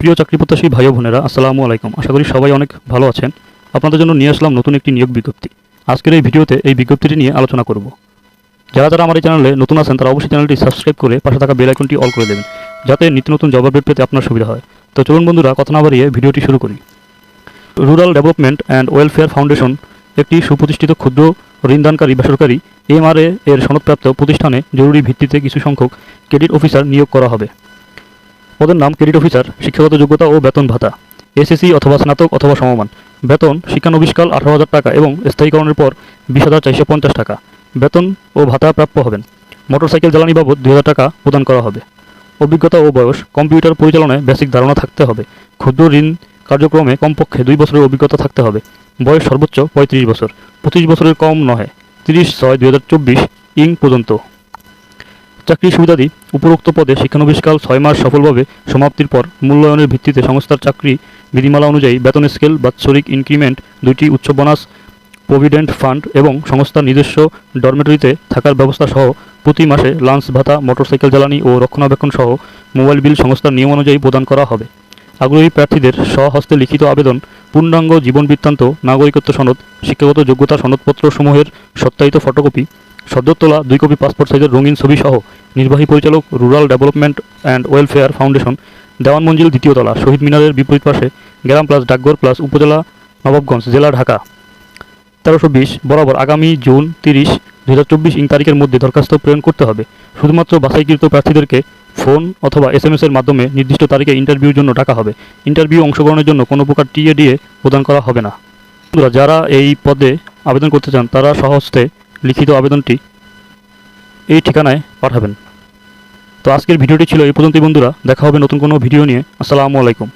প্রিয় চাকরিপ্রত্যাশী ভাই বোনেরা, আসসালামু আলাইকুম। আশা করি সবাই অনেক ভালো আছেন। আপনাদের জন্য নিয়ে আসলাম নতুন একটি নিয়োগ বিজ্ঞপ্তি। আজকের এই ভিডিওতে এই বিজ্ঞপ্তিটি নিয়ে আলোচনা করব। যারা যারা আমার এই চ্যানেলে নতুন আছেন, তারা অবশ্যই চ্যানেলটি সাবস্ক্রাইব করে পাশে থাকা বেল আইকনটি অল করে দেবেন, যাতে নিত্য নতুন জব আপডেট পেতে আপনার সুবিধা হয়। তো চলুন বন্ধুরা, কথা না বাড়িয়ে ভিডিওটি শুরু করি। Rural development and welfare foundation একটি সুপ্রতিষ্ঠিত ক্ষুদ্র ঋণদানকারী বেসরকারি এমআরএ এর সনদপ্রাপ্ত প্রতিষ্ঠানে জরুরি ভিত্তিতে কিছু সংখ্যক ক্রেডিট অফিসার নিয়োগ করা হবে। পদের নাম ক্রেডিট অফিসার, শিক্ষাগত যোগ্যতা ও বেতন ভাতা, এসএসসি অথবা স্নাতক অথবা সমমান। বেতন, শিক্ষানবিষ্কাল আঠারো হাজার টাকা এবং স্থায়ীকরণের পর বিশ হাজার চারশো পঞ্চাশ টাকা। বেতন ও ভাতা প্রাপ্য হবেন। মোটরসাইকেল জ্বালানি বাবদ দুই হাজার টাকা প্রদান করা হবে। অভিজ্ঞতা ও বয়স, কম্পিউটার পরিচালনায় বেসিক ধারণা থাকতে হবে। ক্ষুদ্র ঋণ কার্যক্রমে কমপক্ষে দুই বছরের অভিজ্ঞতা থাকতে হবে। বয়স সর্বোচ্চ পঁয়ত্রিশ বছর, পঁচিশ বছরের কম নহে তিরিশ ছয় দুই হাজার চব্বিশ ইং পর্যন্ত। চাকরির সুবিধাদি উপরোক্ত পদে শিক্ষানবিষ্কাল ছয় মাস সফলভাবে সমাপ্তির পর মূল্যায়নের ভিত্তিতে সংস্থার চাকরি বিধিমালা অনুযায়ী বেতন স্কেল বাৎসরিক ইনক্রিমেন্ট দুইটি উচ্চ বোনাস, প্রভিডেন্ট ফান্ড এবং সংস্থার নিজস্ব ডরমেটরিতে থাকার ব্যবস্থা সহ প্রতি মাসে লাঞ্চ, ভাতা, মোটরসাইকেল জ্বালানি ও রক্ষণাবেক্ষণ সহ মোবাইল বিল সংস্থার নিয়ম অনুযায়ী প্রদান করা হবে। আগ্রহী প্রার্থীদের স্বহস্তে লিখিত আবেদন, পূর্ণাঙ্গ জীবন বৃত্তান্ত, নাগরিকত্ব সনদ, শিক্ষাগত যোগ্যতা সনদপত্র সমূহের সত্যায়িত ফটোকপি সদ্য তোলা দুই কপি পাসপোর্ট সাইজের রঙিন ছবি সহ নির্বাহী পরিচালক rural development and welfare foundation Dewan Manzil দ্বিতীয় তলা, শহীদ মিনারের বিপরীত পাশে গ্রাম প্লাস ডাকঘর প্লাস উপজেলা নবাবগঞ্জ জেলা ঢাকা। তেরোশো বিশ, বরাবর আগামী জুন তিরিশ দু হাজার চব্বিশ ইং তারিখের মধ্যে দরখাস্ত প্রেরণ করতে হবে। শুধুমাত্র বাছাইকৃত প্রার্থীদেরকে ফোন অথবা এস এম এর মাধ্যমে নির্দিষ্ট তারিখে ইন্টারভিউর জন্য ডাকা হবে। ইন্টারভিউ অংশগ্রহণের জন্য কোনো প্রকার টিএ ডিএ প্রদান করা হবে না। যারা এই পদে আবেদন করতে চান, তারা সহস্তে লিখিত আবেদনটি এই ঠিকানায় পাঠাবেন। তো আজকের ভিডিওটি ছিল এই পর্যন্তই বন্ধুরা, দেখা হবে নতুন কোনো ভিডিও নিয়ে। আসসালামু আলাইকুম।